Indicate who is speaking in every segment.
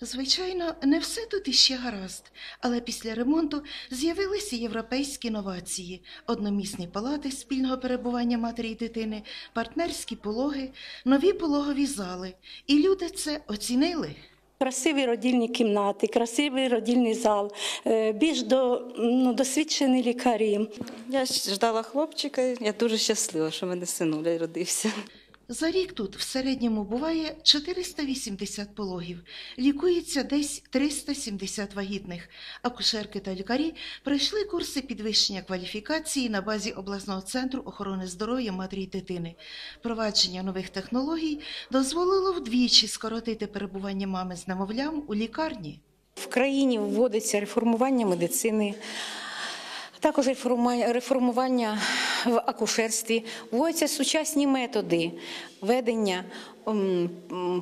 Speaker 1: Звичайно, не все тут іще гаразд, але після ремонту з'явилися європейські новації, одномісні палати спільного перебування матері і дитини, партнерські пологи, нові пологові зали. І люди це оцінили.
Speaker 2: Красиві родильні кімнати, красивий родильний зал, е, більш до, ну, досвідчені лікарі.
Speaker 3: Я ждала хлопчика, я дуже щаслива, що в мене синуля родився.
Speaker 1: За рік тут в середньому буває 480 пологів, лікується десь 370 вагітних. Акушерки та лікарі пройшли курси підвищення кваліфікації на базі обласного центру охорони здоров'я матері і дитини. Провадження нових технологій дозволило вдвічі скоротити перебування мами з немовлям у лікарні.
Speaker 4: В країні вводиться реформування медицини, також реформування в акушерстві, вводяться сучасні методи ведення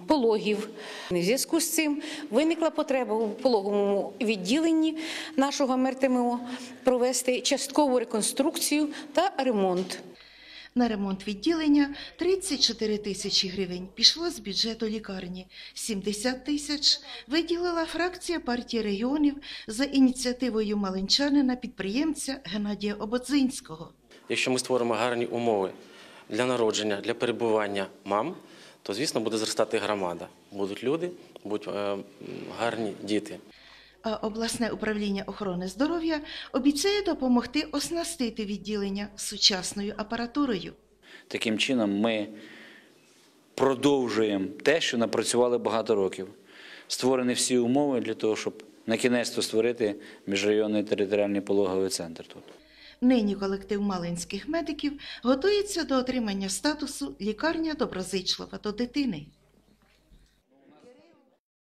Speaker 4: пологів. В зв'язку з цим виникла потреба у пологовому відділенні нашого МРТМО провести часткову реконструкцію та ремонт.
Speaker 1: На ремонт відділення 34 тисячі гривень пішло з бюджету лікарні. 70 тисяч виділила фракція партії регіонів за ініціативою малинчанина підприємця Геннадія Ободзинського.
Speaker 5: Якщо ми створимо гарні умови для народження, для перебування мам, то звісно буде зростати громада. Будуть люди, будуть е, гарні діти.
Speaker 1: А обласне управління охорони здоров'я обіцяє допомогти оснастити відділення сучасною апаратурою.
Speaker 6: Таким чином, ми продовжуємо те, що напрацювали багато років. Створені всі умови для того, щоб на кінець створити міжрайонний територіальний пологовий центр тут.
Speaker 1: Нині колектив малинських медиків готується до отримання статусу лікарня доброзичлива до дитини.